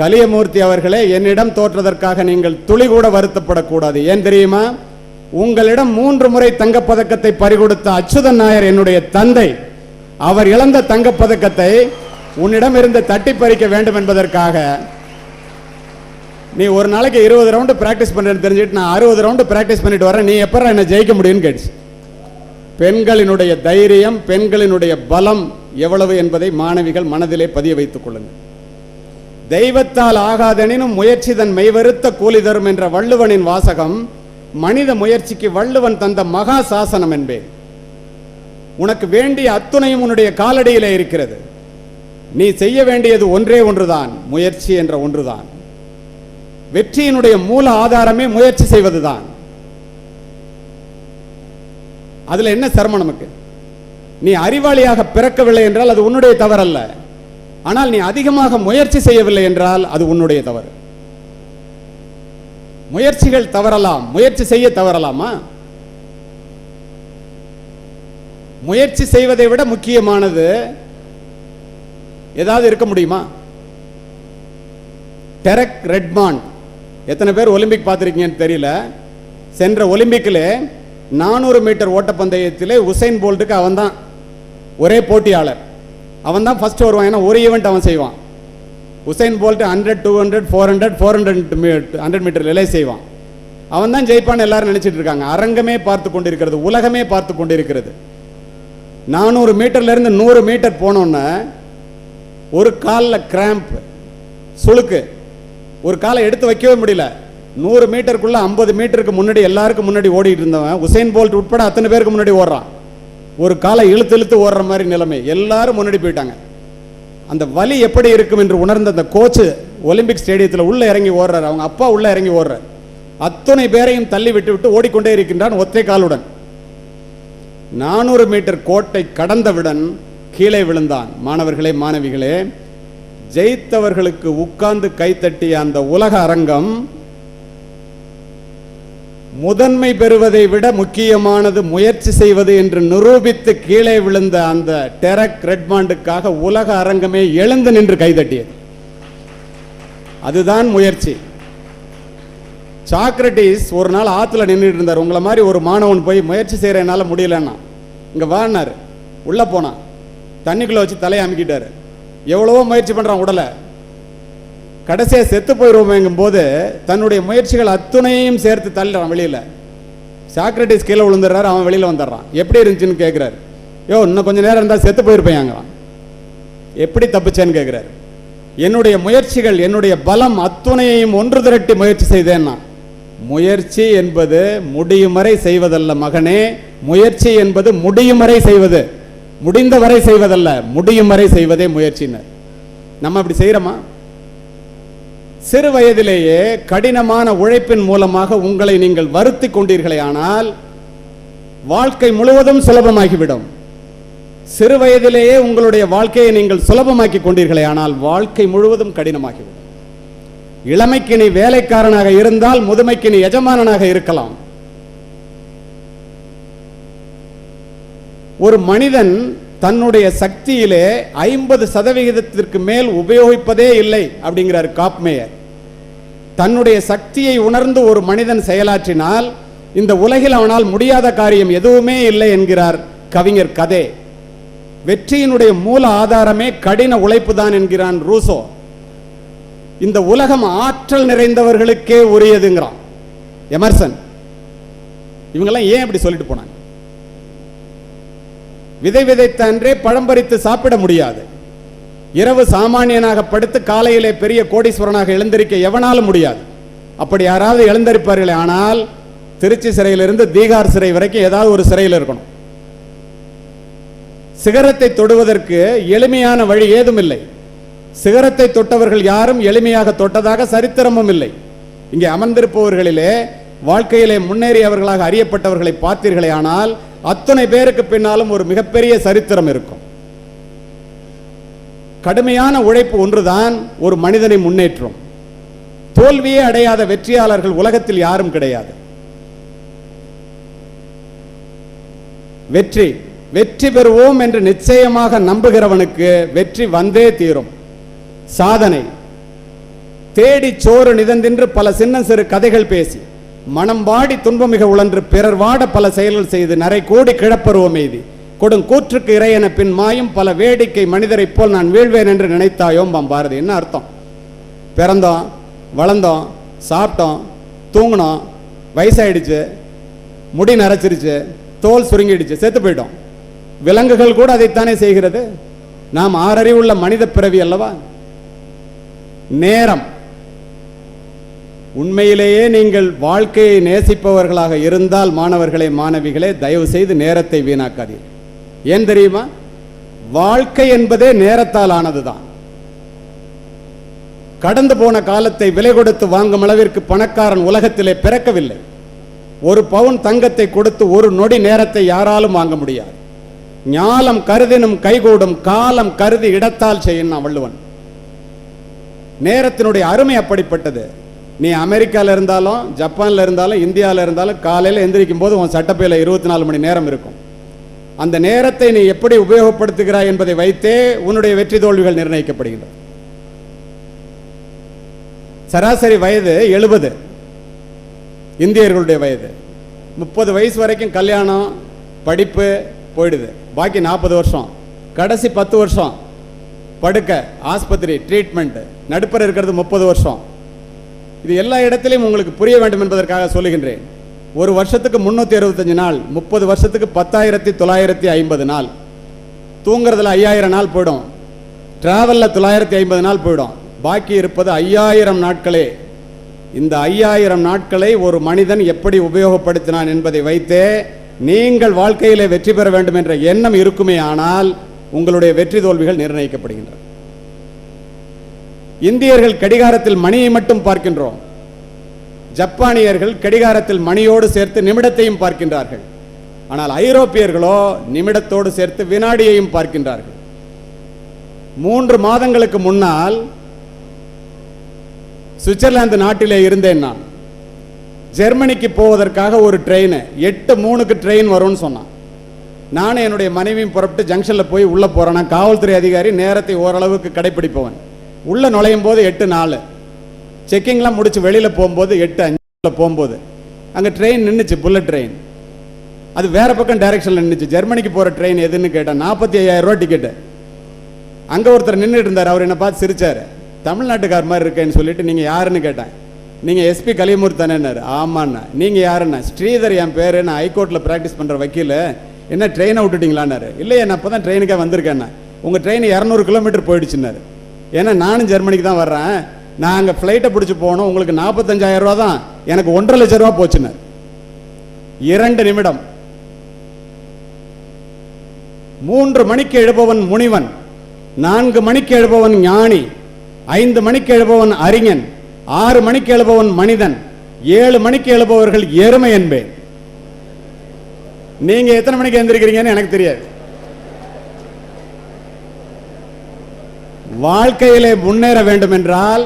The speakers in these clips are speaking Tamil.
கலியமூர்த்தி அவர்களே என்னிடம் தோற்றதற்காக நீங்கள் துளி கூட வருத்தப்படக்கூடாது. ஏன் தெரியுமா? உங்களிடம் மூன்று முறை தங்கப்பதக்கத்தை பறிகொடுத்த அச்சுதன் நாயர் என்னுடைய தந்தை. அவர் இழந்த தங்கப்பதக்கத்தை உன்னிடம் இருந்து தட்டி பறிக்க வேண்டும் என்பதற்காக. நீ ஒரு நாளைக்கு இருபது ரவுண்டு பிராக்டிஸ் பண்ணுறேன்னு தெரிஞ்சுட்டு நான் அறுபது ரவுண்டு பிராக்டிஸ் பண்ணிட்டு வரேன். நீ எப்போ என்ன ஜெயிக்க முடியும்னு கேட்டுச்சு. பெண்களினுடைய தைரியம் பெண்களினுடைய பலம் எவ்வளவு என்பதை மாணவிகள் மனதிலே பதிய வைத்துக் கொள்ளுங்கள். தெய்வத்தால் ஆகாதெனினும் முயற்சி தன் மெய்வருத்த கூலி தரும் என்ற வள்ளுவனின் வாசகம் மனித முயற்சிக்கு வள்ளுவன் தந்த மகா சாசனம் என்பேன் உனக்கு வேண்டிய அத்துணையும் உன்னுடைய காலடியிலே இருக்கிறது. நீ செய்ய வேண்டியது ஒன்றே ஒன்றுதான் முயற்சி என்ற ஒன்றுதான். வெற்றியினுடைய மூல ஆதாரமே முயற்சி செய்வதுதான். அதுல என்ன சிரமம் நமக்கு? நீ அறிவாளியாக பிறக்கவில்லை என்றால் அது உன்னுடைய தவறல்ல. ஆனால் நீ அதிகமாக முயற்சி செய்யவில்லை என்றால் அது உன்னுடைய தவறு. முயற்சிகள் தவறலாம். முயற்சி செய்ய தவறலாமா? முயற்சி செய்வதை விட முக்கியமானது ஏதாவது இருக்க முடியுமா? டெரக் ரெட்மாண்ட் எத்தனை பேர் ஒலிம்பிக் பார்த்துருக்கீங்கன்னு தெரியல. சென்ற ஒலிம்பிக்கில் நானூறு மீட்டர் ஓட்டப்பந்தயத்திலே உசைன் போல்ட்டுக்கு அவன் தான் ஒரே போட்டியாளர். அவன் தான் ஃபஸ்ட்டு வருவான். ஏன்னா ஒரு ஈவெண்ட் அவன் செய்வான். Usain Bolt hundred two hundred four hundred four hundred hundred metre relay செய்வான். அவன் தான் ஜெயிப்பான்னு எல்லாரும் நினச்சிட்டு இருக்காங்க. அரங்கமே பார்த்து கொண்டிருக்கிறது உலகமே பார்த்து கொண்டிருக்கிறது. நானூறு மீட்டர்லேருந்து நூறு மீட்டர் போனோன்னே ஒரு காலில் கிராம்ப் சுளுக்கு. ஒரு காலை எடுத்து வைக்கவே முடியல. நூறு மீட்டருக்குள்ளே ஐம்பது மீட்டருக்கு முன்னாடி எல்லாருக்கும் முன்னாடி ஓடிட்டு இருந்தவன். உசைன் போல்ட் உட்பட அத்தனை பேருக்கு முன்னாடி ஓடுறான். ஒரு காலை இழுத்து இழுத்து ஓடுற மாதிரி நிலைமை. எல்லாரும் முன்னாடி போயிட்டாங்க. அந்த வலி எப்படி இருக்கும் என்று உணர்ந்த அந்த கோச்சு ஒலிம்பிக் ஸ்டேடியத்தில் உள்ள இறங்கி ஓடுறாரு. அவங்க அப்பா உள்ள இறங்கி ஓடுறார். அத்தனை பேரையும் தள்ளி விட்டு விட்டு ஓடிக்கொண்டே இருக்கின்றான் ஒத்தை காலுடன். நானூறு மீட்டர் கோட்டை கடந்தவுடன் கீழே விழுந்தான். மாணவர்களே மாணவிகளே ஜெயித்தவர்களுக்கு உட்கார்ந்து கைத்தட்டிய அந்த உலக அரங்கம் முதன்மை பெறுவதை விட முக்கியமானது முயற்சி செய்வது என்று நிரூபித்து கீழே விழுந்த அந்த டெரக் ரெட்மாண்டுக்காக உலக அரங்கமே எழுந்து நின்று கைதட்டியது. அதுதான் முயற்சி. சாக்ரட்டிஸ் ஒரு நாள் ஆத்துல நின்றுட்டு இருந்தார். உங்களை மாதிரி ஒரு மாணவன் போய் முயற்சி செய்கிறனால முடியலன்னா இங்க வானார் உள்ள போனான் தண்ணிக்குள்ள வச்சு தலையை அமுக்கிட்டாரு. எவ்வளவோ முயற்சி பண்றான் உடலை. கடைசியாக செத்து போயிடுவோமேங்கும் போது தன்னுடைய முயற்சிகள் அத்துணையும் சேர்த்து தள்ளுறான் வெளியில். சாக்ரட்டிஸ் கீழே விழுந்துடுறாரு அவன் வெளியில் வந்துடுறான். எப்படி இருந்துச்சுன்னு கேட்குறாரு யோ இன்னும் கொஞ்ச நேரம் இருந்தால் செத்து போயிருப்பேன் எப்படி தப்பிச்சேன்னு கேட்குறாரு என்னுடைய முயற்சிகள் என்னுடைய பலம் அத்துணையையும் ஒன்று திரட்டி முயற்சி செய்தேன்னா முயற்சி என்பது முடியும் வரை செய்வதல்ல மகனே. முயற்சி என்பது முடியும் வரை செய்வது. முடிந்த வரை செய்வதல்ல முடியும் வரை செய்வதே முயற்சினர் நம்ம அப்படி செய்கிறோமா சிறு வயதிலேயே கடினமான உழைப்பின் மூலமாக உங்களை நீங்கள் வருத்தி கொண்டீர்களே ஆனால் வாழ்க்கை முழுவதும் சுலபமாகிவிடும். சிறு வயதிலேயே உங்களுடைய வாழ்க்கையை நீங்கள் சுலபமாக்கி கொண்டீர்களே ஆனால் வாழ்க்கை முழுவதும் கடினமாகிவிடும். இளமைக்கு நீ வேலைக்காரனாக இருந்தால் முதுமைக்கு நீ எஜமானனாக இருக்கலாம். ஒரு மனிதன் தன்னுடைய சக்தியிலே ஐம்பது சதவிகிதத்திற்கு மேல் உபயோகிப்பதே இல்லை அப்படிங்கிறார் காப்மேயர் தன்னுடைய சக்தியை உணர்ந்து ஒரு மனிதன் செயலாற்றினால் இந்த உலகில் அவனால் முடியாத காரியம் எதுவுமே இல்லை என்கிறார் கவிஞர் கதே. வெற்றியினுடைய மூல ஆதாரமே கடின உழைப்பு தான் என்கிறான் ரூசோ. இந்த உலகம் ஆற்றல் நிறைந்தவர்களுக்கே உரியதுங்கிறான் எமர்சன். இவங்கெல்லாம் ஏன் இப்படி சொல்லிட்டு போனாங்க? விதை விதைத்த அன்றே பழம் பறித்து சாப்பிட முடியாது. இரவு சாமானியனாக படுத்து காலையிலே பெரிய கோடீஸ்வரனாக எழுந்திருக்க எவனாலும் முடியாது. அப்படி யாராவது எழுந்திருப்பார்களே ஆனால் திருச்சி சிறையிலிருந்து தீகார் சிறை வரைக்கும் ஏதாவது ஒரு சிறையில் இருக்கணும். சிகரத்தை தொடுவதற்கு எளிமையான வழி ஏதும் இல்லை சிகரத்தை தொட்டவர்கள் யாரும் எளிமையாக தொட்டதாக சரித்திரமும் இல்லை. இங்கே அமர்ந்திருப்பவர்களிலே வாழ்க்கையிலே முன்னேறியவர்களாக அறியப்பட்டவர்களை பார்த்தீர்களே ஆனால் அத்தனை பேருக்கு பின்னாலும் ஒரு மிகப்பெரிய சரித்திரம் இருக்கும். கடுமையான உழைப்பு ஒன்றுதான் ஒரு மனிதனை முன்னேற்றும். தோல்வியே அடையாத வெற்றியாளர்கள் உலகத்தில் யாரும் கிடையாது. வெற்றி வெற்றி பெறுவோம் என்று நிச்சயமாக நம்புகிறவனுக்கு வெற்றி வந்தே தீரும். சாதனை. தேடி சோறு நிதந்தின்று பல சின்ன சிறு கதைகள் பேசி. மனம் வாடி துன்பமிக உழன்று பிறர் வாட பல செயல்கள் செய்து நரை கோடி கிழப்பருவம் கொடும் கூற்றுக்கு இறையென பின் மாயும் பல வேடிக்கை மனிதரைப் போல் நான் வீழ்வேன் என்று நினைத்தாயோம் பாரதி. என்ன அர்த்தம்? பிறந்தோம் வளர்ந்தோம் சாப்பிட்டோம் தூங்கினோம் வயசாயிடுச்சு முடி நரைச்சிருச்சு தோல் சுருங்கிடுச்சு செத்து போயிட்டோம். விலங்குகள் கூட அதைத்தானே செய்கிறது? நாம் ஆறறிவுள்ள மனித பிறவி அல்லவா? நேரம். உண்மையிலேயே நீங்கள் வாழ்க்கையை நேசிப்பவர்களாக இருந்தால் மாணவர்களே மாணவிகளே தயவு செய்து நேரத்தை வீணாக்காதீர்கள் ஏன் தெரியுமா? வாழ்க்கை என்பதே நேரத்தால் ஆனதுதான். கடந்து போன காலத்தை விலை கொடுத்து வாங்கும் அளவிற்கு பணக்காரன் உலகத்திலே பிறக்கவில்லை. ஒரு பவுன் தங்கத்தை கொடுத்து ஒரு நொடி நேரத்தை யாராலும் வாங்க முடியாது. ஞாலம் கருதினும் கைகூடும் காலம் கருதி இடத்தால் செய்யும் வள்ளுவன். நேரத்தினுடைய அருமை அப்படிப்பட்டது. நீ அமெரிக்கால இருந்தாலும் ஜப்பான்ல இருந்தாலும் இந்தியாவில் இருந்தாலும் காலையில் எந்திரிக்கும் போது உன் சட்டப்பையில் இருபத்தி நாலு மணி நேரம் இருக்கும். அந்த நேரத்தை நீ எப்படி உபயோகப்படுத்துகிறாய் என்பதை வைத்தே உன்னுடைய வெற்றி தோல்விகள் நிர்ணயிக்கப்படுகின்றன. சராசரி வயது எழுபது. இந்தியர்களுடைய வயது. முப்பது வயசு வரைக்கும் கல்யாணம் படிப்பு போயிடுது. பாக்கி நாற்பது வருஷம். கடைசி பத்து வருஷம். படுக்க ஆஸ்பத்திரி ட்ரீட்மெண்ட் நடுப்பர் இருக்கிறது முப்பது வருஷம். இது எல்லா இடத்திலையும் உங்களுக்கு புரிய வேண்டும் என்பதற்காக சொல்லுகின்றேன். ஒரு வருஷத்துக்கு முன்னூற்றி அறுபத்தஞ்சு நாள் முப்பது வருஷத்துக்கு பத்தாயிரத்தி தொள்ளாயிரத்தி ஐம்பது நாள். தூங்குறதுல ஐயாயிரம் நாள் போயிடும். டிராவலில் தொள்ளாயிரத்தி ஐம்பது நாள் போயிடும். பாக்கி இருப்பது ஐயாயிரம் நாட்களே. இந்த ஐயாயிரம் நாட்களை ஒரு மனிதன் எப்படி உபயோகப்படுத்தினான் என்பதை வைத்தே நீங்கள் வாழ்க்கையிலே வெற்றி பெற வேண்டும் என்ற எண்ணம் இருக்குமே ஆனால் உங்களுடைய வெற்றி தோல்விகள் நிர்ணயிக்கப்படுகின்றன. இந்தியர்கள் கடிகாரத்தில் மணியை மட்டும் பார்க்கின்றோம். ஜப்பானியர்கள் கடிகாரத்தில் மணியோடு சேர்த்து நிமிடத்தையும் பார்க்கின்றார்கள். ஆனால் ஐரோப்பியர்களோ நிமிடத்தோடு சேர்த்து வினாடியையும் பார்க்கின்றார்கள். மூன்று மாதங்களுக்கு முன்னால் சுவிட்சர்லாந்து நாட்டிலே இருந்தேன் நான். ஜெர்மனிக்கு போவதற்காக ஒரு ட்ரெயின் எட்டு மூணுக்கு ட்ரெயின் வரும்னு சொன்னான். நானும் என்னுடைய மனைவியும் புறப்பட்டு ஜங்ஷனில் போய் உள்ளே போகிறேன் நான் காவல்துறை அதிகாரி நேரத்தை ஓரளவுக்கு கடைப்பிடிப்பவன். உள்ளே நுழையும் போது எட்டு நாலு. செக்கிங்லாம் முடித்து வெளியில் போகும்போது எட்டு அஞ்சில் போகும்போது. அங்கே ட்ரெயின் நின்றுச்சு புல்லட் ட்ரெயின் அது வேறு பக்கம் டைரக்ஷனில் நின்றுச்சு ஜெர்மனிக்கு போகிற ட்ரெயின் எதுன்னு கேட்டேன் நாற்பத்தி ஐயாயிரம் ரூபா டிக்கெட்டு அங்கே ஒருத்தர் நின்றுட்டு இருந்தார். அவர் என்னை பார்த்து சிரிச்சார். தமிழ்நாட்டுக்கார் மாதிரி இருக்கேன்னு சொல்லிட்டு நீங்கள் யாருன்னு கேட்டேன் நீங்கள் எஸ்பி கலியமூர்த்தி தானேன்னாரு. ஆமாண்ணா. நீங்கள் யாருண்ணா? ஸ்ரீதர் என் பேர். நான் ஹைகோர்ட்டில் ப்ராக்டிஸ் பண்ணுற வக்கீல். என்ன ட்ரெயினை விட்டுட்டிங்களான்னாரு. இல்லையே நான் இப்போ தான் ட்ரெயினுக்கே வந்திருக்கேண்ணா. உங்கள் ட்ரெயின் இரநூறு கிலோமீட்டர் போயிடுச்சுன்னாரு. ஏன்னா நானும் ஜெர்மனிக்கு தான் வர்றேன். நான் அங்கே ஃப்ளைட்டை பிடிச்சி போனோம் உங்களுக்கு நாற்பத்தஞ்சாயிரம் ரூபா தான் எனக்கு ஒன்றரை லட்ச ரூபா போச்சுன்னு. இரண்டு நிமிடம். மூன்று மணிக்கு எழுபவன் முனிவன். நான்கு மணிக்கு எழுபவன் ஞானி. ஐந்து மணிக்கு எழுபவன் அறிஞன். ஆறு மணிக்கு எழுபவன் மனிதன். ஏழு மணிக்கு எழுபவர்கள் எருமை என்பேன். நீங்க எத்தனை மணிக்கு எழுந்திருக்கிறீங்கன்னு எனக்கு தெரியாது. வாழ்க்கையிலே முன்னேற வேண்டும் என்றால்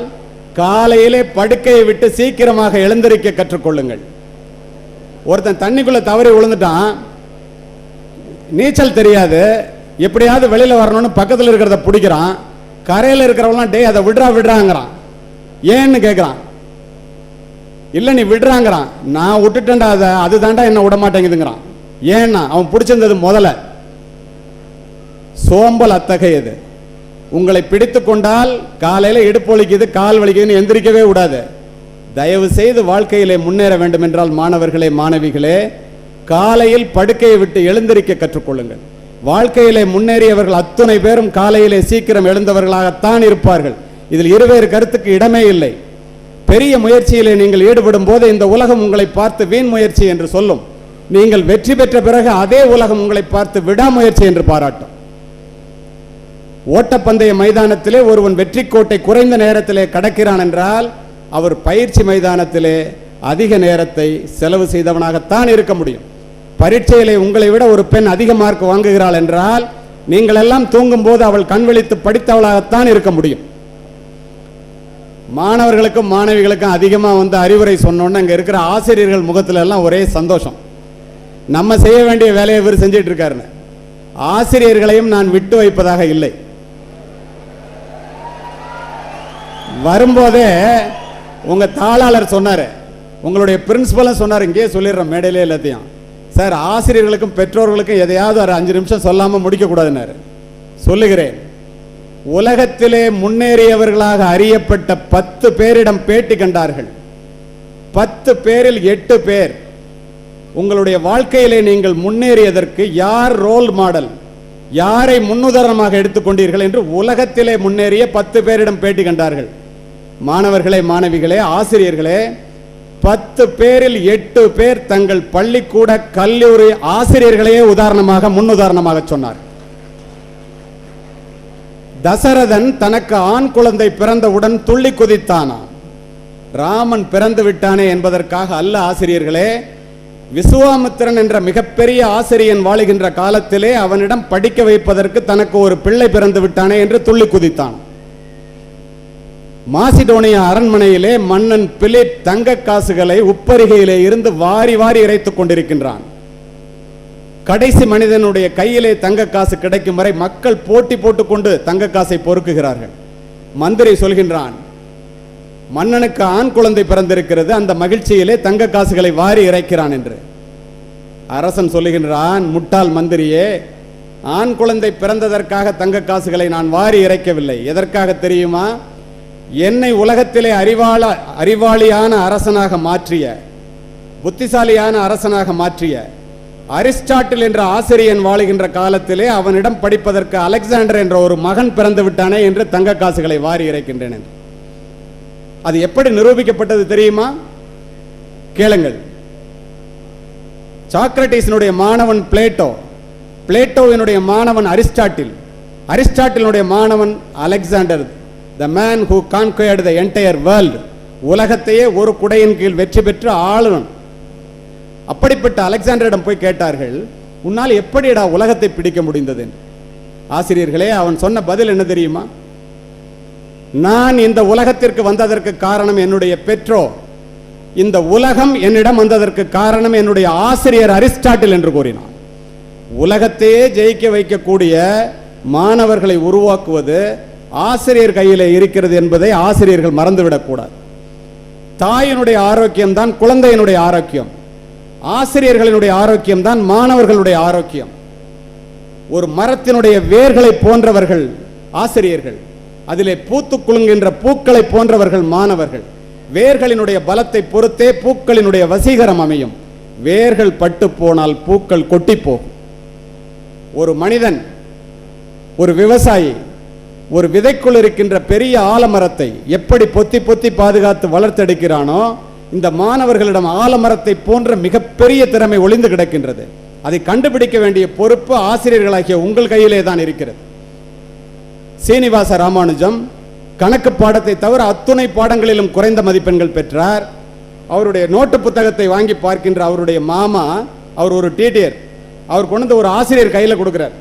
காலையிலே படுக்கையை விட்டு சீக்கிரமாக எழுந்திருக்க கற்றுக்கொள்ளுங்கள். ஒருத்தன் தண்ணிக்குள்ள தவறி விழுந்துட்டான். நீச்சல் தெரியாது. எப்படியாவது வெளியில வரணும்னு பக்கத்தில் இருக்கிறத பிடிக்கிறான். கரையில் இருக்கிறவங்களாம் டேய் அதை விடுறா விடுறாங்கிறான். ஏன்னு கேட்குறான் இல்லை நீ விடுறாங்கிறான். நான் விட்டுட்டேன்டா அதை அது தாண்டா என்ன விட மாட்டேங்குதுங்கிறான். ஏன்னா அவன் பிடிச்சிருந்தது முதல்ல. சோம்பல் அத்தகையது. உங்களை பிடித்து கொண்டால் காலையில் இடுப்பு வலிக்குது கால் வலிக்குதுன்னு எந்திரிக்கவே விடாது தயவு செய்து வாழ்க்கையிலே முன்னேற வேண்டும் என்றால் மாணவர்களே மாணவிகளே காலையில் படுக்கையை விட்டு எழுந்திருக்க கற்றுக்கொள்ளுங்கள். வாழ்க்கையிலே முன்னேறியவர்கள் அத்துணை பேரும் காலையிலே சீக்கிரம் எழுந்தவர்களாகத்தான் இருப்பார்கள். இதில் இருவேறு கருத்துக்கு இடமே இல்லை. பெரிய முயற்சியிலே நீங்கள் ஈடுபடும் போது இந்த உலகம் உங்களை பார்த்து வீண் முயற்சி என்று சொல்லும். நீங்கள் வெற்றி பெற்ற பிறகு அதே உலகம் உங்களை பார்த்து விடாமுயற்சி என்று பாராட்டும். ஓட்டப்பந்தய மைதானத்திலே ஒருவன் வெற்றி கோட்டை குறைந்த நேரத்திலே கடக்கிறான் என்றால் அவர் பயிற்சி மைதானத்திலே அதிக நேரத்தை செலவு செய்தவனாகத்தான் இருக்க முடியும். பரீட்சையிலே உங்களை விட ஒரு பெண் அதிக மார்க் வாங்குகிறாள் என்றால் நீங்கள் எல்லாம் தூங்கும் போது அவள் கண் விழித்து படித்தவளாகத்தான் இருக்க முடியும். மாணவர்களுக்கும் மாணவிகளுக்கும் அதிகமாக வந்து அறிவுரை சொன்னோன்னு அங்கே இருக்கிற ஆசிரியர்கள் முகத்துல எல்லாம் ஒரே சந்தோஷம். நம்ம செய்ய வேண்டிய வேலையை இவர் செஞ்சிட்டு இருக்காருன்னு ஆசிரியர்களையும் நான் விட்டு வைப்பதாக இல்லை. வரும்போதே உங்கள் தாளாளர் சொன்னார். உங்களுடைய பிரின்ஸிபலாக சொன்னார். இங்கேயே சொல்லிடுறேன் மேடையிலே எல்லாத்தையும். சார் ஆசிரியர்களுக்கும் பெற்றோர்களுக்கும் எதையாவது ஒரு அஞ்சு நிமிஷம் சொல்லாமல் முடிக்கக்கூடாதுன்னாரு. சொல்லுகிறேன். உலகத்திலே முன்னேறியவர்களாக அறியப்பட்ட பத்து பேரிடம் பேட்டி கண்டார்கள். பத்து பேரில் எட்டு பேர். உங்களுடைய வாழ்க்கையிலே நீங்கள் முன்னேறியதற்கு யார் ரோல் மாடல் யாரை முன்னுதாரணமாக எடுத்துக்கொண்டீர்கள் என்று உலகத்திலே முன்னேறிய பத்து பேரிடம் பேட்டி கண்டார்கள். மாணவர்களே மாணவிகளே ஆசிரியர்களே பத்து பேரில் எட்டு பேர் தங்கள் பள்ளிக்கூட கல்லூரி ஆசிரியர்களையே உதாரணமாக முன்னுதாரணமாக சொன்னார். தசரதன் தனக்கு ஆண் குழந்தை பிறந்தவுடன் துள்ளி குதித்தானா? ராமன் பிறந்து விட்டானே என்பதற்காக அல்ல ஆசிரியர்களே. விசுவாமித்திரன் என்ற மிகப்பெரிய ஆசிரியன் வாழுகின்ற காலத்திலே அவனிடம் படிக்க வைப்பதற்கு தனக்கு ஒரு பிள்ளை பிறந்து விட்டானே என்று துள்ளி குதித்தான். மாசிடோனிய அரண்மனையிலே மன்னன் பிலிப் தங்க காசுகளை உப்பரிகையிலே இருந்து வாரி வாரி இறைத்துக் கொண்டிருக்கின்றான். கடைசி மனிதனுடைய கையிலே தங்க காசு கிடைக்கும் வரை மக்கள் போட்டி போட்டுக்கொண்டு தங்க காசை பொறுக்குகிறார்கள். மந்திரி சொல்கின்றான் மன்னனுக்கு ஆண் குழந்தை பிறந்திருக்கிறது. அந்த மகிழ்ச்சியிலே தங்க காசுகளை வாரி இறைக்கிறான் என்று. அரசன் சொல்லுகின்றான் முட்டாள் மந்திரியே ஆண் குழந்தை பிறந்ததற்காக தங்க காசுகளை நான் வாரி இறைக்கவில்லை. எதற்காக தெரியுமா? என்னை உலகத்திலே அறிவாள அறிவாளியான அரசனாக மாற்றிய புத்திசாலியான அரசனாக மாற்றிய அரிஸ்டாட்டில் என்ற ஆசிரியன் வாழுகின்ற காலத்திலே அவனிடம் படிப்பதற்கு அலெக்சாண்டர் என்ற ஒரு மகன் பிறந்து விட்டானே என்று தங்க காசுகளை வாரி இறைக்கின்றன அது எப்படி நிரூபிக்கப்பட்டது தெரியுமா? கேளுங்கள். சாக்ரட்டிஸினுடைய மாணவன் பிளேட்டோ பிளேட்டோவினுடைய மாணவன் அரிஸ்டாட்டில் அரிஸ்டாட்டிலுடைய மாணவன் Alexander the man who conquered the entire world உலகத்தையே ஒரு குடையின் கீழ் வெற்றி பெற்று ஆளுநன். அப்படிப்பட்ட அலெக்சாண்டரிடம் போய் கேட்டார்கள் உன்னால் எப்படிடா உலகத்தை பிடிக்க முடிந்தது? என்று. ஆசிரியர்களே அவன் சொன்ன பதில் என்ன தெரியுமா? நான் இந்த உலகத்திற்கு வந்ததற்கு காரணம் என்னுடைய பெற்றோர் இந்த உலகம் என்னிடம் வந்ததற்கு காரணம் என்னுடைய ஆசிரியர் அரிஸ்டாட்டில் என்று கூறினான். உலகத்தையே ஜெயிக்க வைக்கக்கூடிய மாணவர்களை உருவாக்குவது ஆசிரியர் கையில் இருக்கிறது என்பதை ஆசிரியர்கள் மறந்துவிடக்கூடாது. தாயினுடைய ஆரோக்கியம் தான் குழந்தையினுடைய ஆரோக்கியம். ஆசிரியர்களினுடைய ஆரோக்கியம் தான் மாணவர்களுடைய ஆரோக்கியம். ஒரு மரத்தினுடைய வேர்களை போன்றவர்கள் ஆசிரியர்கள் அதிலே பூத்து குலுங்குகின்ற பூக்களை போன்றவர்கள் மாணவர்கள். வேர்களினுடைய பலத்தை பொறுத்தே பூக்களினுடைய வசீகரம் அமையும். வேர்கள் பட்டு போனால் பூக்கள் கொட்டி போகும். ஒரு மனிதன் ஒரு விவசாயி ஒரு விதைக்குள் இருக்கின்ற பெரிய ஆலமரத்தை எப்படி பொத்தி பொத்தி பாதுகாத்து வளர்த்தெடுக்கிறானோ இந்த மாணவர்களிடம் ஆலமரத்தை போன்ற மிகப்பெரிய திறமை ஒளிந்து கிடக்கின்றது. அதை கண்டுபிடிக்க வேண்டிய பொறுப்பு ஆசிரியர்களாகிய உங்கள் கையிலே தான் இருக்கிறது. சீனிவாச ராமானுஜம் கணக்கு பாடத்தை தவிர அத்துணை பாடங்களிலும் குறைந்த மதிப்பெண்கள் பெற்றார். அவருடைய நோட்டு புத்தகத்தை வாங்கி பார்க்கின்ற அவருடைய மாமா அவர் ஒரு டீடியர். அவர் கொண்டு வந்து ஒரு ஆசிரியர் கையில் கொடுக்கிறார்.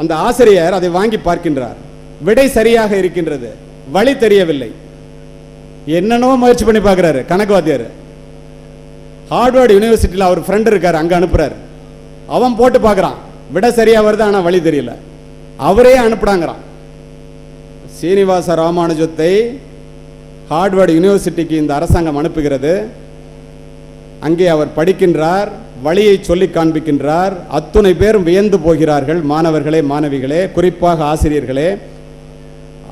அந்த ஆசிரியர் அதை வாங்கி பார்க்கின்றார். விடை சரியாக இருக்கின்றது. வழி தெரியவில்லை. என்னென்னவோ முயற்சி பண்ணி பார்க்குறாரு கணக்கு வாத்தியார் ஹார்வர்டு யூனிவர்சிட்டியில் அவர் ஃப்ரெண்ட் இருக்கார் அங்கே அனுப்புறாரு. அவன் போட்டு பார்க்குறான். விட சரியா வருது ஆனால் வழி தெரியல. அவரே அனுப்புடாங்கிறான் சீனிவாச ராமானுஜத்தை ஹார்வர்டு யூனிவர்சிட்டிக்கு இந்த அரசாங்கம் அனுப்புகிறது. அங்கே அவர் படிக்கின்றார் வழியை சொல்லி காண்பிக்கின்றார். அத்துணை பேரும் வியந்து போகிறார்கள் மாணவர்களே மாணவிகளே குறிப்பாக ஆசிரியர்களே.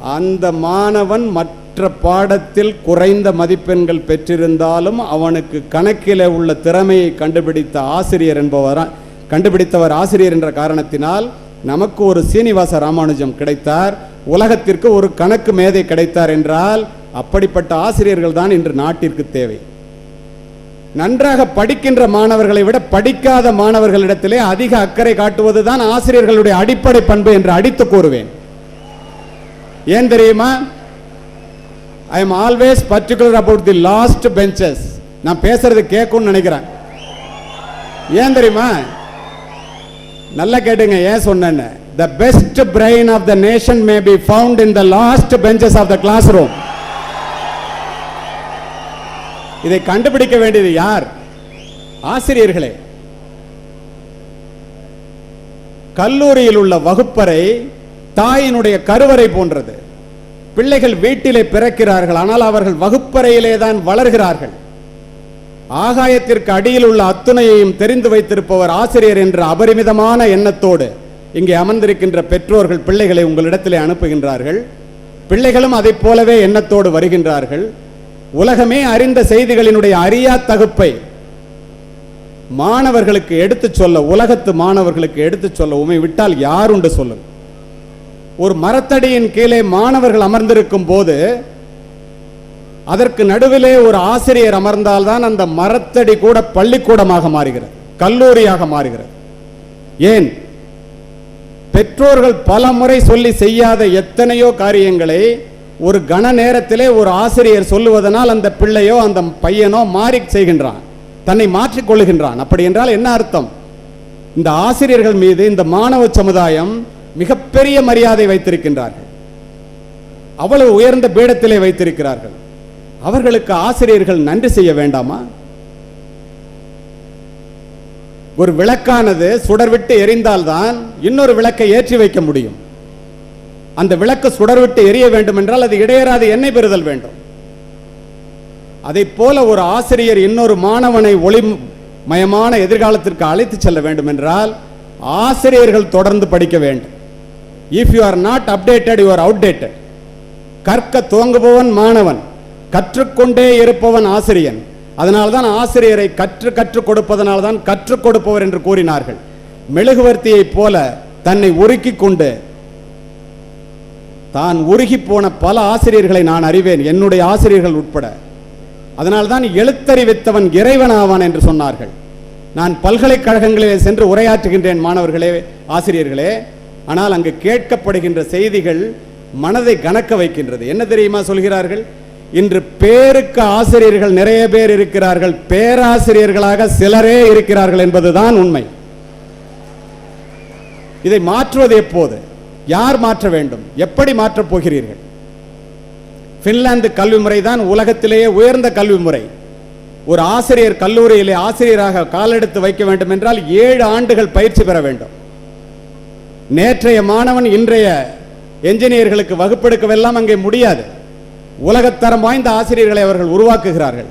அந்த மாணவன் மற்ற பாடத்தில் குறைந்த மதிப்பெண்கள் பெற்றிருந்தாலும் அவனுக்கு கணக்கில் உள்ள திறமையை கண்டுபிடித்த ஆசிரியர் என்பவர் கண்டுபிடித்தவர் ஆசிரியர் என்ற காரணத்தினால் நமக்கு ஒரு சீனிவாச ராமானுஜம் கிடைத்தார். உலகத்திற்கு ஒரு கணக்கு மேதை கிடைத்தார் என்றால் அப்படிப்பட்ட ஆசிரியர்கள் தான் இன்று நாட்டிற்கு தேவை. நன்றாக படிக்கின்ற மாணவர்களை விட படிக்காத மாணவர்களிடத்திலே அதிக அக்கறை காட்டுவதுதான் ஆசிரியர்களுடைய அடிப்படை பண்பு என்று அடித்து கூறுவேன். ஏன் தெரியுமா? I am always particular about the last benches நான் பேசுறது கேட்கும்னு நினைக்கிறேன். ஏன் தெரியுமா? நல்லா கேட்டுங்க ஏன் சொன்னேன்னு. The best brain of the nation may be found in the last benches of the classroom இதை கண்டுபிடிக்க வேண்டியது யார்? ஆசிரியர்களே. கல்லூரியில் உள்ள வகுப்பறை தாயினுடைய கருவறை போன்றது. பிள்ளைகள் வீட்டிலே பிறக்கிறார்கள் ஆனால் அவர்கள் வகுப்பறையிலே தான் வளர்கிறார்கள். ஆகாயத்திற்கு அடியில் உள்ள அத்துணையையும் தெரிந்து வைத்திருப்பவர் ஆசிரியர் என்ற அபரிமிதமான எண்ணத்தோடு இங்கே அமர்ந்திருக்கின்ற பெற்றோர்கள் பிள்ளைகளை உங்களிடத்திலே அனுப்புகின்றார்கள். பிள்ளைகளும் அதைப் போலவே எண்ணத்தோடு வருகின்றார்கள். உலகமே அறிந்த செய்திகளினுடைய அறியா தகுப்பை மாணவர்களுக்கு எடுத்துச் சொல்ல உலகத்து மாணவர்களுக்கு எடுத்துச் சொல்ல உமை விட்டால் யார் உண்டு சொல்லுங்கள் ஒரு மரத்தடியின் கீழே மாணவர்கள் அமர்ந்திருக்கும் போது அதற்கு நடுவிலே ஒரு ஆசிரியர் அமர்ந்தால்தான் அந்த மரத்தடி கூட பள்ளிக்கூடமாக மாறுகிறது கல்லூரியாக மாறுகிறது. ஏன்? பெற்றோர்கள் பல முறை சொல்லி செய்யாத எத்தனையோ காரியங்களை ஒரு கண நேரத்திலே ஒரு ஆசிரியர் சொல்லுவதனால் அந்த பிள்ளையோ அந்த பையனோ மாறி செய்கின்றான் தன்னை மாற்றிக் கொள்ளுகின்றான் அப்படி என்றால் என்ன அர்த்தம்? இந்த ஆசிரியர்கள் மீது இந்த மாணவ சமுதாயம் மிகப்பெரிய மரியாதை வைத்திருக்கின்றார்கள். அவ்வளவு உயர்ந்த பீடத்திலே வைத்திருக்கிறார்கள். அவர்களுக்கு ஆசிரியர்கள் நன்றி செய்ய வேண்டாமா? ஒரு விளக்கானது சுடர்விட்டு எரிந்தால்தான் இன்னொரு விளக்கை ஏற்றி வைக்க முடியும். அந்த விளக்கு சுடர்விட்டு எரிய வேண்டும் என்றால் அது இடையராது எண்ணெய் பெறுதல் வேண்டும். அதைப் போல ஒரு ஆசிரியர் இன்னொரு மாணவனை ஒளிமயமான எதிர்காலத்திற்கு அழைத்து செல்ல வேண்டும் என்றால் ஆசிரியர்கள் தொடர்ந்து படிக்க வேண்டும். If you are not updated you are outdated கற்க துவங்குபவன் மாணவன் கற்றுக்கொண்டே இருப்பவன் ஆசிரியன். அதனால்தான் ஆசிரியரை கற்று கற்றுக் கொடுப்பதனால் தான் கற்றுக் கொடுப்பவர் என்று கூறினார்கள். மெழுகுவர்த்தியைப் போல தன்னை உருக்கி கொண்டு தான் உருகி போன பல ஆசிரியர்களை நான் அறிவேன் என்னுடைய ஆசிரியர்கள் உட்பட. அதனால்தான் எழுத்தறிவித்தவன் இறைவன் ஆவான் என்று சொன்னார்கள். நான் பல்கலைக்கழகங்களிலே சென்று உரையாற்றுகின்றேன் மாணவர்களே ஆசிரியர்களே. ஆனால் அங்கு கேட்கப்படுகின்ற செய்திகள் மனதை கணக்க வைக்கின்றது. என்ன தெரியுமா சொல்கிறார்கள்? இன்று பேருக்கு ஆசிரியர்கள் நிறைய பேர் இருக்கிறார்கள். பேராசிரியர்களாக சிலரே இருக்கிறார்கள் என்பதுதான் உண்மை. இதை மாற்றுவது எப்போது? யார் மாற்ற வேண்டும்? எப்படி மாற்றப் போகிறீர்கள்? பின்லாந்து கல்வி முறை தான் உலகத்திலேயே உயர்ந்த கல்வி முறை. ஒரு ஆசிரியர் கல்லூரியிலே ஆசிரியராக காலெடுத்து வைக்க வேண்டும் என்றால் ஏழு ஆண்டுகள் பயிற்சி பெற வேண்டும். நேற்றைய மாணவன் இன்றைய என்ஜினியர்களுக்கு வகுப்பெடுக்கவெல்லாம் அங்கே முடியாது. உலகத்தரம் வாய்ந்த ஆசிரியர்களை அவர்கள் உருவாக்குகிறார்கள்.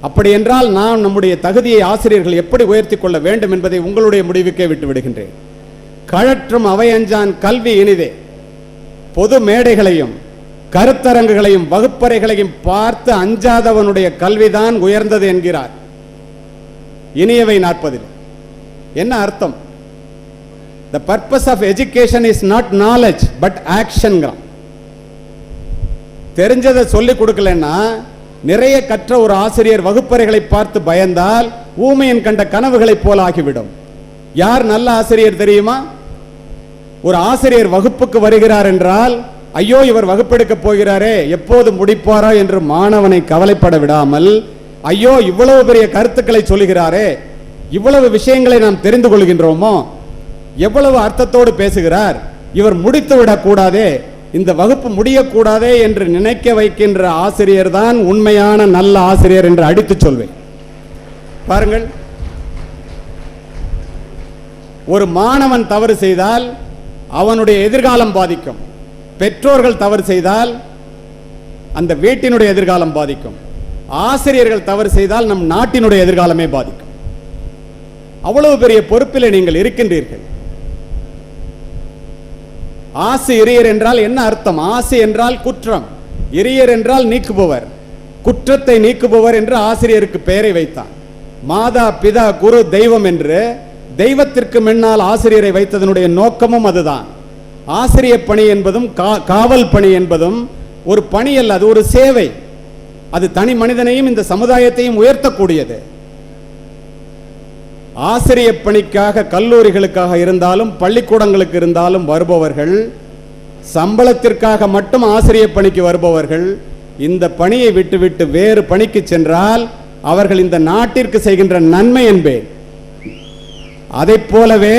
அப்படி என்றால் நாம் நம்முடைய தகுதியை ஆசிரியர்கள் எப்படி உயர்த்தி கொள்ள வேண்டும் என்பதை உங்களுடைய முடிவுக்கே விட்டு விடுகின்றேன். கழற்றும் அவையஞ்சான் கல்வி இனிதே. பொது மேடைகளையும் கருத்தரங்குகளையும் வகுப்பறைகளையும் பார்த்து அஞ்சாதவனுடைய கல்விதான் உயர்ந்தது என்கிறார். இனியவை நாற்பதில். என்ன அர்த்தம்? The purpose of education is not knowledge but ஆக்ஷன்கிறான் தெரிஞ்சதை சொல்லிக் கொடுக்கலன்னா நிறைய கற்ற ஒரு ஆசிரியர் வகுப்பறைகளை பார்த்து பயந்தால் ஊமையன் கண்ட கனவுகளைப் போல ஆகிவிடும். யார் நல்ல ஆசிரியர் தெரியுமா? ஒரு ஆசிரியர் வகுப்புக்கு வருகிறார் என்றால் ஐயோ இவர் வகுப்பெடுக்க போகிறாரே எப்போது முடிப்பாரோ என்று மாணவனை கவலைப்பட விடாமல் ஐயோ இவ்வளவு பெரிய கருத்துக்களை சொல்லுகிறாரே இவ்வளவு விஷயங்களை நாம் தெரிந்து கொள்கின்றோமோ எவ்வளவு அர்த்தத்தோடு பேசுகிறார்? இவர் முடித்து விடக்கூடாதே. இந்த வகுப்பு முடியக்கூடாதே என்று நினைக்க வைக்கின்ற ஆசிரியர் தான் உண்மையான நல்ல ஆசிரியர் என்று அடித்துச் சொல்வேன். பாருங்கள். ஒரு மாணவன் தவறு செய்தால் அவனுடைய எதிர்காலம் பாதிக்கும். பெற்றோர்கள் தவறு செய்தால் அந்த வீட்டினுடைய எதிர்காலம் பாதிக்கும். ஆசிரியர்கள் தவறு செய்தால் நம் நாட்டினுடைய எதிர்காலமே பாதிக்கும். அவ்வளவு பெரிய பொறுப்பில் நீங்கள் இருக்கின்றீர்கள். ஆசை எரியர் என்றால் என்ன அர்த்தம்? ஆசை என்றால் குற்றம். எரியர் என்றால் நீக்குபவர். குற்றத்தை நீக்குபவர் என்று ஆசிரியருக்கு பெயரை வைத்தான். மாதா பிதா குரு தெய்வம் என்று தெய்வத்திற்கு முன்னால் ஆசிரியரை வைத்ததனுடைய நோக்கமும் அதுதான். ஆசிரிய பணி என்பதும் கா- காவல் பணி என்பதும் ஒரு பணி அல்ல அது ஒரு சேவை. அது தனி மனிதனையும் இந்த சமுதாயத்தையும் உயர்த்தக்கூடியது. ஆசிரிய பணிக்காக கல்லூரிகளுக்காக இருந்தாலும் பள்ளிக்கூடங்களுக்கு இருந்தாலும் வருபவர்கள் சம்பளத்திற்காக மட்டும் ஆசிரிய பணிக்கு வருபவர்கள் இந்த பணியை விட்டுவிட்டு வேறு பணிக்கு சென்றால் அவர்கள் இந்த நாட்டிற்கு செய்கின்ற நன்மை என்பேன் அதைப் போலவே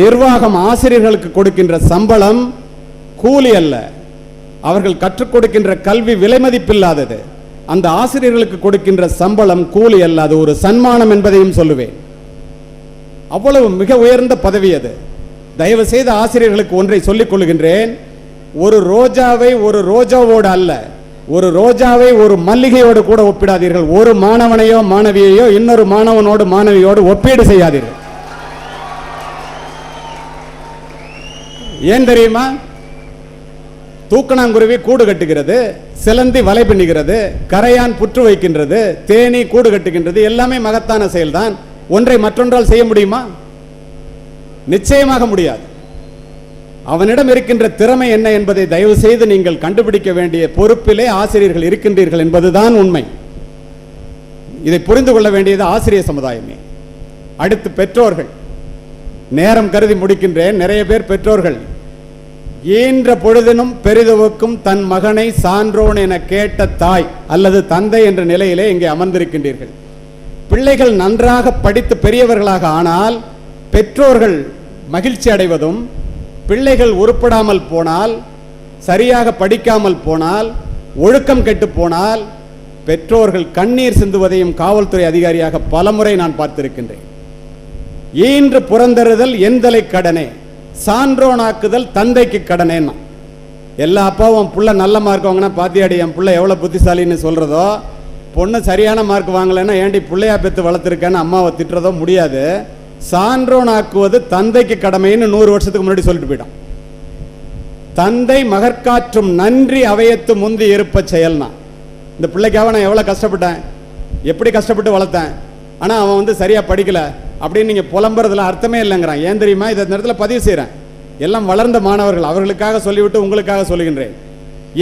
நிர்வாகம் ஆசிரியர்களுக்கு கொடுக்கின்ற சம்பளம் கூலி அல்ல. அவர்கள் கற்றுக் கொடுக்கின்ற கல்வி விலைமதிப்பில்லாதது அந்த ஆசிரியர்களுக்கு கொடுக்கின்ற சம்பளம் கூலி அல்ல. அது ஒரு சன்மானம் என்பதையும் சொல்லுவேன். அவ்வளவு மிக உயர்ந்த பதவி அது. தயவு செய்த ஆசிரியர்களுக்கு ஒன்றை சொல்லிக் கொள்கின்றேன் ஒரு ரோஜாவை ஒரு ரோஜாவோடு அல்ல ஒரு ரோஜாவை ஒரு மல்லிகையோடு கூட ஒப்பிடாதீர்கள். ஒரு மாணவனையோ மாணவியையோ இன்னொரு மாணவனோடு மாணவியோடு ஒப்பீடு செய்யாதீர்கள். ஏன் தெரியுமா? தூக்கணாங்குருவி கூடு கட்டுகிறது சிலந்தி வலை பின்னுகிறது கரையான் புற்று வைக்கின்றது தேனி கூடு கட்டுகின்றது எல்லாமே மகத்தான செயல்தான். ஒன்றை மற்றொன்றால் செய்ய முடியுமா? நிச்சயமாக முடியாது. அவனிடம் இருக்கின்ற திறமை என்ன என்பதை தயவு செய்து நீங்கள் கண்டுபிடிக்க வேண்டிய பொறுப்பிலே ஆசிரியர்கள் இருக்கின்றீர்கள் என்பதுதான் உண்மை. இதை புரிந்து கொள்ள வேண்டியது ஆசிரியர் சமுதாயமே. அடுத்து பெற்றோர்கள். நேரம் கருதி முடிக்கின்றேன். நிறைய பேர் பெற்றோர்கள். ஈன்ற பொழுதினும் பெரிதுவுக்கும் தன் மகனை சான்றோன் என கேட்ட தாய் அல்லது தந்தை என்ற நிலையிலே இங்கே அமர்ந்திருக்கின்றீர்கள். பிள்ளைகள் நன்றாக படித்து பெரியவர்களாக ஆனால் பெற்றோர்கள் மகிழ்ச்சி அடைவதும் பிள்ளைகள் உருப்படாமல் போனால் சரியாக படிக்காமல் போனால் ஒழுக்கம் கெட்டு போனால் பெற்றோர்கள் கண்ணீர் சிந்துவதையும் காவல்துறை அதிகாரியாக பலமுறை நான் பார்த்திருக்கின்றேன். ஈன்று புறந்தருதல் எந்தலை கடனே சான்றோனாக்குதல் தந்தைக்கு கடனேன்னா. எல்லா அப்பாவும் புள்ள நல்ல மார்க் பாத்தியாடி என் புள்ள எவ்வளோ புத்திசாலின்னு சொல்கிறதோ பொண்ணு சரியான மார்க் வாங்கலைன்னா ஏண்டி பிள்ளையா பெற்று வளர்த்துருக்கேன்னு அம்மாவை திட்டுறதோ முடியாது. சான்றோனாக்குவது தந்தைக்கு கடமைன்னு நூறு வருஷத்துக்கு முன்னாடி சொல்லிட்டு போயிட்டான். தந்தை மகற்காற்றும் நன்றி அவையத்து முந்தி இருப்ப செயல்னா. இந்த பிள்ளைக்காக நான் எவ்வளோ கஷ்டப்பட்டேன் எப்படி கஷ்டப்பட்டு வளர்த்தேன் ஆனால் அவன் வந்து சரியாக படிக்கல அப்படின்னு நீங்கள் புலம்புறதுல அர்த்தமே இல்லைங்கிறான். ஏன் தெரியுமா? இதை நேரத்தில் பதிவு செய்கிறேன் எல்லாம் வளர்ந்த மாணவர்கள் அவர்களுக்காக சொல்லிவிட்டு உங்களுக்காக சொல்லுகின்றேன்.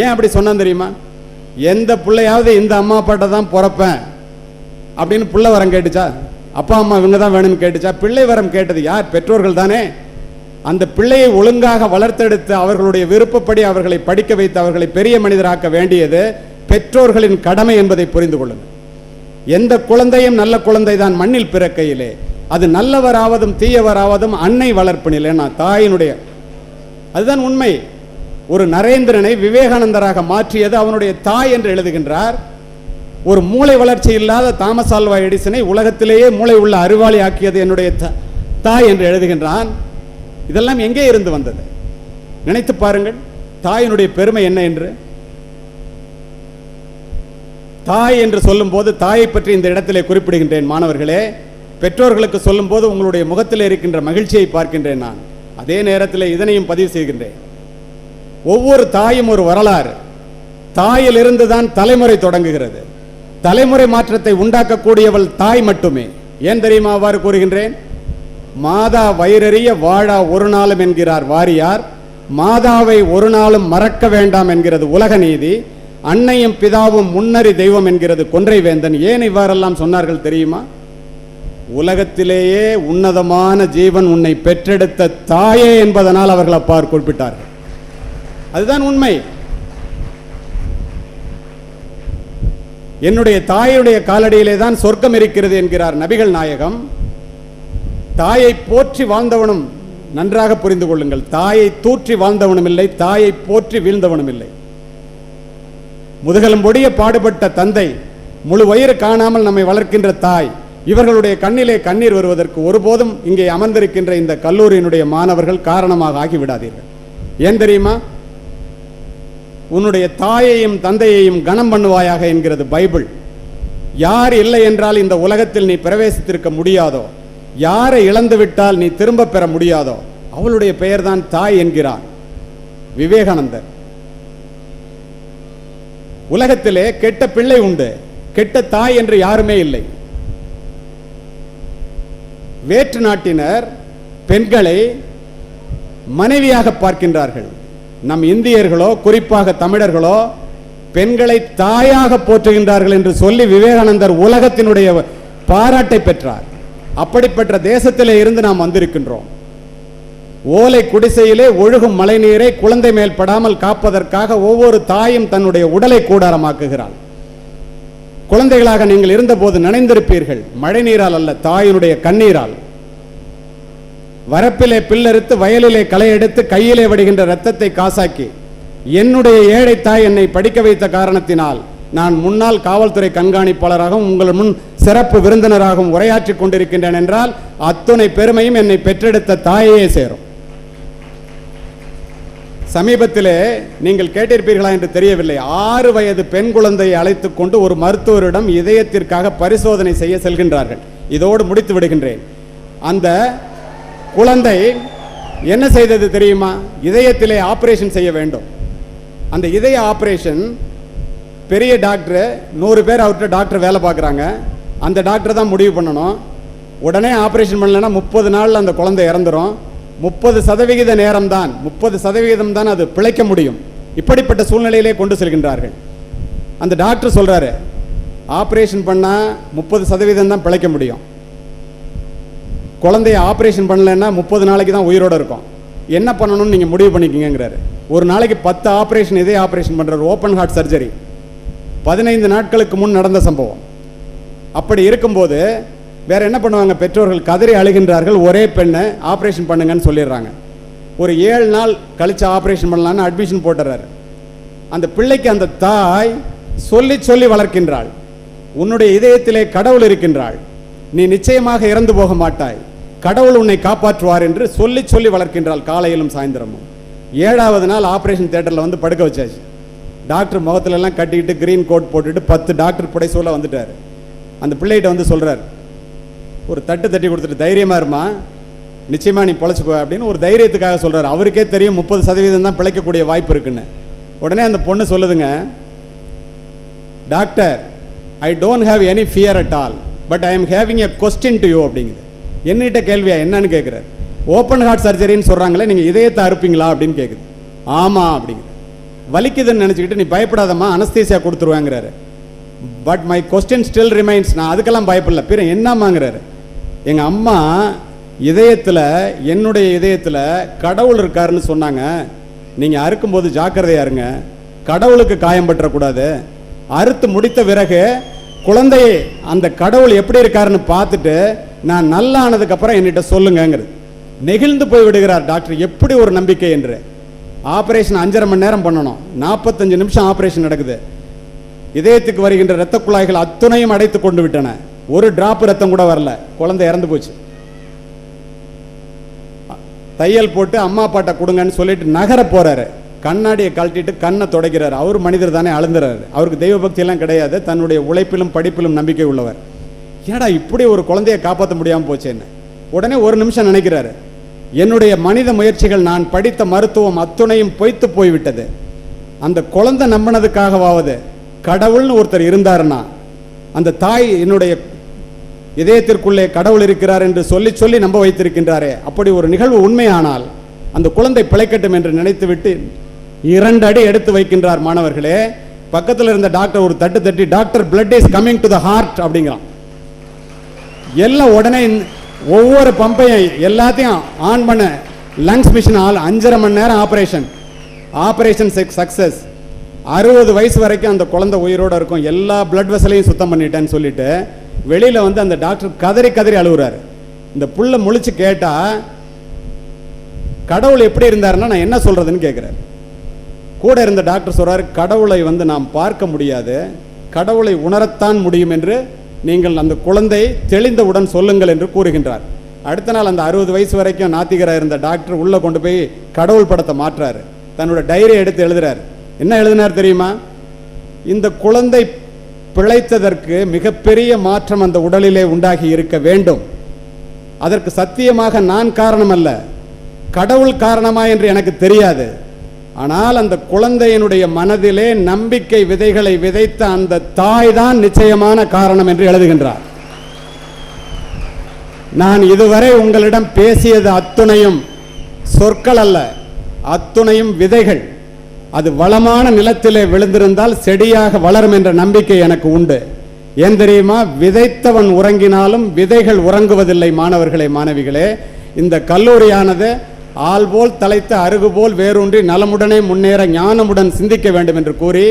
ஏன் அப்படி சொன்னான் தெரியுமா? எந்த பிள்ளையாவது இந்த அம்மா அப்பாட்ட தான் பிறப்பேன். அப்படின்னு பிள்ளை வரம் கேட்டுச்சா? அப்பா அம்மா இவங்க தான் வேணும்னு கேட்டுச்சா? பிள்ளை வரம் கேட்டது யார்? பெற்றோர்கள் தானே. அந்த பிள்ளையை ஒழுங்காக வளர்த்தெடுத்து அவர்களுடைய விருப்பப்படி அவர்களை படிக்க வைத்து அவர்களை பெரிய மனிதராக்க வேண்டியது பெற்றோர்களின் கடமை என்பதை புரிந்து கொள்ளுங்கள். எந்த குழந்தையும் நல்ல குழந்தை தான் மண்ணில் பிறக்கையிலே. அது நல்லவராவதும் தீயவராவதும் அன்னை வளர்ப்பினிலே. நான் தாயினுடைய அதுதான் உண்மை. ஒரு நரேந்திரனை விவேகானந்தராக மாற்றியது அவனுடைய தாய் என்று எழுதுகின்றார். ஒரு மூளை வளர்ச்சி இல்லாத தாமஸ் ஆல்வா எடிசனை உலகத்திலேயே மூளை உள்ள அறிவாளி ஆக்கியது என்னுடைய தாய் என்று எழுதுகின்றான். இதெல்லாம் எங்கே இருந்து வந்தது? நினைத்து பாருங்கள் தாயினுடைய பெருமை என்ன என்று? தாய் என்று சொல்லும்போது தாயை பற்றி இந்த இடத்திலே குறிப்பிடுகின்றேன் மாணவர்களே. பெற்றோர்களுக்கு சொல்லும்போது உங்களுடைய முகத்தில் இருக்கின்ற மகிழ்ச்சியை பார்க்கின்றேன் நான். அதே நேரத்தில் இதனையும் பதிவு செய்கின்றேன். ஒவ்வொரு தாயும் ஒரு வரலாறு. தாயிலிருந்து தான் தலைமுறை தொடங்குகிறது. தலைமுறை மாற்றத்தை உண்டாக்கக்கூடியவள் தாய் மட்டுமே. ஏன் தெரியுமா அவ்வாறு கூறுகின்றேன்? மாதா வயிறறிய வாழா ஒரு நாளும் என்கிறார் வாரியார். மாதாவை ஒரு நாளும் மறக்க வேண்டாம் என்கிறது உலக நீதி. அன்னையும் பிதாவும் முன்னறி தெய்வம் என்கிறது கொன்றை வேந்தன். ஏன் இவ்வாறெல்லாம் சொன்னார்கள் தெரியுமா? உலகத்திலேயே உன்னதமான ஜீவன் உன்னை பெற்றெடுத்த தாயே என்பதனால் அவர்கள் அப்பார் குறிப்பிட்டார்கள். அதுதான் உண்மை. என்னுடைய தாயுடைய காலடியிலே தான் சொர்க்கம் இருக்கிறது என்கிறார் நபிகள் நாயகம். தாயை போற்றி வாழ்ந்தவனும் நன்றாக புரிந்து கொள்ளுங்கள். தாயை தூற்றி வாழ்ந்தவனும் இல்லை தாயை போற்றி வீழ்ந்தவனும் இல்லை. முதுகலம்பொடிய பாடுபட்ட தந்தை முழு வயிறு காணாமல் நம்மை வளர்க்கின்ற தாய் இவர்களுடைய கண்ணிலே கண்ணீர் வருவதற்கு ஒருபோதும் இங்கே அமர்ந்திருக்கின்ற இந்த கல்லூரியினுடைய மாணவர்கள் காரணமாக ஆகிவிடாதீர்கள். ஏன் தெரியுமா? உன்னுடைய தாயையும் தந்தையையும் கனம் பண்ணுவாயாக என்கிறது பைபிள். யார் இல்லை என்றால் இந்த உலகத்தில் நீ பிரவேசித்திருக்க முடியாதோ யாரை இழந்து விட்டால் நீ திரும்ப பெற முடியாதோ அவளுடைய பெயர்தான் தாய் என்கிறான் விவேகானந்தர். உலகத்திலே கெட்ட பிள்ளை உண்டு கெட்ட தாய் என்று யாருமே இல்லை. வேற்று நாட்டினர் பெண்களை மனைவியாக பார்க்கின்றார்கள். நம் இந்தியர்களோ குறிப்பாக தமிழர்களோ பெண்களை தாயாக போற்றுகின்றார்கள் என்று சொல்லி விவேகானந்தர் உலகத்தினுடைய பாராட்டை பெற்றார். அப்படிப்பட்ட தேசத்திலே இருந்து நாம் வந்திருக்கின்றோம். ஓலை குடிசையிலே ஒழுகும் மழைநீரை குழந்தை மேல் படாமல் காப்பதற்காக ஒவ்வொரு தாயும் தன்னுடைய உடலை கூடாரமாக்குகிறாள். குழந்தைகளாக நீங்கள் இருந்தபோது நினைந்திருப்பீர்கள் மழை நீரால் அல்ல தாயினுடைய கண்ணீரால். வரப்பிலே பில்லறுத்து வயலிலே களை எடுத்து கையிலே வடிகின்ற ரத்தத்தை காசாக்கி என்னுடைய ஏழை தாய் என்னை படிக்க வைத்த காரணத்தினால் நான் முன்னாள் காவல்துறை கண்காணிப்பாளராகவும் உங்கள் முன் சிறப்பு விருந்தினராகவும் உரையாற்றிக் கொண்டிருக்கின்றேன் என்றால் அத்துணை பெருமையும் என்னை பெற்றெடுத்த தாயே சேரும். சமீபத்திலே நீங்கள் கேட்டிருப்பீர்களா என்று தெரியவில்லை. ஆறு வயது பெண் குழந்தையை அழைத்துக் கொண்டு ஒரு மருத்துவரிடம் இதயத்திற்காக பரிசோதனை செய்ய செல்கின்றார்கள். இதோடு முடித்து விடுகின்றேன். அந்த குழந்தை என்ன செய்தது தெரியுமா? இதயத்திலே ஆப்ரேஷன் செய்ய வேண்டும். அந்த இதய ஆப்ரேஷன் பெரிய டாக்டர் நூறு பேர் அவர்கிட்ட டாக்டர் வேலை பார்க்குறாங்க. அந்த டாக்டர் தான் முடிவு பண்ணணும். உடனே ஆப்ரேஷன் பண்ணலைன்னா முப்பது நாளில் அந்த குழந்தை இறந்துரும். முப்பது சதவிகித நேரம் தான் முப்பது சதவிகிதம் தான் அது பிழைக்க முடியும். இப்படிப்பட்ட சூழ்நிலையிலே கொண்டு செல்கின்றார்கள். அந்த டாக்டர் சொல்கிறாரு ஆப்ரேஷன் பண்ணால் முப்பது சதவீதம் தான் பிழைக்க முடியும். குழந்தைய ஆப்ரேஷன் பண்ணலைன்னா முப்பது நாளைக்கு தான் உயிரோட இருக்கும். என்ன பண்ணணும்னு நீங்கள் முடிவு பண்ணிக்கிங்கிறாரு ஒரு நாளைக்கு பத்து ஆப்ரேஷன் இதே ஆப்ரேஷன் பண்ணுறாரு ஓப்பன் ஹார்ட் சர்ஜரி பதினைந்து நாட்களுக்கு முன் நடந்த சம்பவம். அப்படி இருக்கும்போது வேற என்ன பண்ணுவாங்க? பெற்றோர்கள் கதறி அழுகின்றார்கள். ஒரே பெண்ணை ஆப்ரேஷன் பண்ணுங்கன்னு சொல்லிடுறாங்க. ஒரு ஏழு நாள் கழித்து ஆப்ரேஷன் பண்ணலான்னு அட்மிஷன் போட்டுறாரு. அந்த பிள்ளைக்கு அந்த தாய் சொல்லி சொல்லி வளர்க்கின்றாள். உன்னுடைய இதயத்திலே கடவுள் இருக்கின்றாள். நீ நிச்சயமாக இறந்து போக மாட்டாய். கடவுள் உன்னை காப்பாற்றுவார் என்று சொல்லி சொல்லி வளர்க்கின்றாள் காலையிலும் சாயந்தரமும். ஏழாவது நாள் ஆப்ரேஷன் தேட்டரில் வந்து படுக்க வச்சாச்சு. டாக்டர் முகத்துலலாம் கட்டிக்கிட்டு கிரீன் கோட் போட்டுட்டு பத்து டாக்டர் புடைசூல வந்துட்டார். அந்த பிள்ளைகிட்ட வந்து சொல்கிறார் ஒரு தட்டு தட்டி கொடுத்துட்டு தைரியமாக இருமா. நிச்சயமாக நீ பொழைச்சுக்கோ அப்படின்னு ஒரு தைரியத்துக்காக சொல்கிறார் அவருக்கே தெரியும் முப்பது சதவீதம் தான் பிழைக்கக்கூடிய வாய்ப்பு இருக்குன்னு. உடனே அந்த பொண்ணு சொல்லுதுங்க doctor I don't have any fear at all but I am having a question to you அப்படிங்குது. என்னிட்ட கேள்வியா என்னன்னு கேட்குறாரு ஓப்பன் ஹார்ட் சர்ஜரின்னு சொல்கிறாங்களே நீங்கள் இதயத்தை அறுப்பீங்களா அப்படின்னு கேட்குது ஆமாம் அப்படிங்குது. வலிக்குதுன்னு நினச்சிக்கிட்டு நீ பயப்படாதம்மா anaesthesia கொடுத்துருவாங்கிறாரு. But my question still remains நான் அதுக்கெல்லாம் பயப்படல. பிற என்னம்மாங்கிறாரு. எங்கள் அம்மா இதயத்தில் என்னுடைய இதயத்தில் கடவுள் இருக்காருன்னு சொன்னாங்க. நீங்கள் அறுக்கும்போது ஜாக்கிரதையா இருங்க. கடவுளுக்கு காயம் பற்றக்கூடாது. அறுத்து முடித்த பிறகு குழந்தையை அந்த கடவுள் எப்படி இருக்காருன்னு பார்த்துட்டு நான் நல்லா ஆனதுக்கப்புறம் என்னிட்ட சொல்லுங்கங்கிறது. நெகிழ்ந்து போய் விடுகிறார் டாக்டர் எப்படி ஒரு நம்பிக்கை என்று. ஆபரேஷன் அஞ்சரை மணி நேரம் பண்ணணும். நாற்பத்தஞ்சு நிமிஷம் ஆபரேஷன் நடக்குது. இதயத்துக்கு வருகின்ற இரத்த குழாய்கள் அத்துணையும் அடைத்து கொண்டு விட்டன. ஒரு டிராப் ரத்தம் கூட வரல. குழந்தை இறந்து போச்சு. தையல் போட்டு அம்மா அப்பாட்ட கொடுங்கன்னு சொல்லிட்டு நகர போறாரு. கண்ணாடியை கழட்டிட்டு கண்ணை தொடக்கிறார். அவர் மனிதர் தானே அழுந்துறாரு. அவருக்கு தெய்வ பக்தியெல்லாம் கிடையாது. தன்னுடைய உழைப்பிலும் படிப்பிலும் நம்பிக்கை உள்ளவர். ஏடா இப்படி ஒரு குழந்தையை காப்பாற்ற முடியாமல் போச்சேன்னு. உடனே ஒரு நிமிஷம் நினைக்கிறாரு. என்னுடைய மனித முயற்சிகள் நான் படித்த மருத்துவம் அத்துணையும் பொய்த்து போய்விட்டது. அந்த குழந்தை நம்பினதுக்காகவாவது கடவுள்னு ஒருத்தர் இருந்தாருன்னா அந்த தாய் என்னுடைய இதயத்திற்குள்ளே கடவுள் இருக்கிறார் என்று சொல்லி சொல்லி நம்ப வைத்திருக்கின்றாரே. அப்படி ஒரு நிகழ்வு உண்மையானால் அந்த குழந்தை பிழைக்கட்டும் என்று நினைத்துவிட்டு இரண்டு அடி எடுத்து வைக்கின்றார் மாணவர்களே. பக்கத்தில் இருந்த டாக்டர் ஒரு தட்டு தட்டி doctor blood is coming to the heart அப்படிங்கிறான். எல்லாம் உடனே ஒவ்வொரு பம்பையும் எல்லாத்தையும் ஆன் பண்ண லங்ஸ் மிஷின் ஆள் அஞ்சரை மணி நேரம் ஆப்ரேஷன் ஆப்ரேஷன் சக்சஸ் அறுபது வயசு வரைக்கும் அந்த குழந்தை உயிரோட இருக்கும். எல்லா பிளட் வெசலையும் சுத்தம் பண்ணிட்டேன்னு சொல்லிட்டு வெளியில வந்து அந்த டாக்டர் கதறி கதறி அழுகுறாரு இந்த புள்ள முழிச்சு கேட்டால் கடவுள் எப்படி இருந்தாருன்னா நான் என்ன சொல்றதுன்னு கேட்குறாரு கூட இருந்த டாக்டர் சொல்கிறார் கடவுளை வந்து நாம் பார்க்க முடியாது. கடவுளை உணரத்தான் முடியும் என்று நீங்கள் அந்த குழந்தை தெளிந்தவுடன் சொல்லுங்கள் என்று கூறுகின்றார். அடுத்த நாள் அந்த அறுபது வயசு வரைக்கும் நாத்திகராக இருந்த டாக்டர் உள்ளே கொண்டு போய் கடவுள் படத்தை மாற்றார். தன்னோட டைரி எடுத்து எழுதுறாரு. என்ன எழுதினார் தெரியுமா? இந்த குழந்தை பிழைத்ததற்கு மிகப்பெரிய மாற்றம் அந்த உடலிலே உண்டாகி இருக்க வேண்டும். அதற்கு சத்தியமாக நான் காரணம் அல்ல கடவுள் காரணமா என்று எனக்கு தெரியாது. ஆனால் அந்த குழந்தையினுடைய மனதிலே நம்பிக்கை விதைகளை விதைத்த அந்த தாய் தான் நிச்சயமான காரணம் என்று எழுதுகின்றார். நான் இதுவரை உங்களிடம் பேசியது அத்துணையும் சொற்கள் அல்ல அத்துணையும் விதைகள். அது வளமான நிலத்திலே விழுந்திருந்தால் செடியாக வளரும் என்ற நம்பிக்கை எனக்கு உண்டு. ஏன் தெரியுமா? விதைத்தவன் உறங்கினாலும் விதைகள் உறங்குவதில்லை மாணவர்களே மாணவிகளே. இந்த கல்லூரியானது ஆள் போல் தலைத்த அருகு போல் வேரூன்றி நலமுடனே முன்னேற ஞானமுடன் சிந்திக்க வேண்டும் என்று கூறி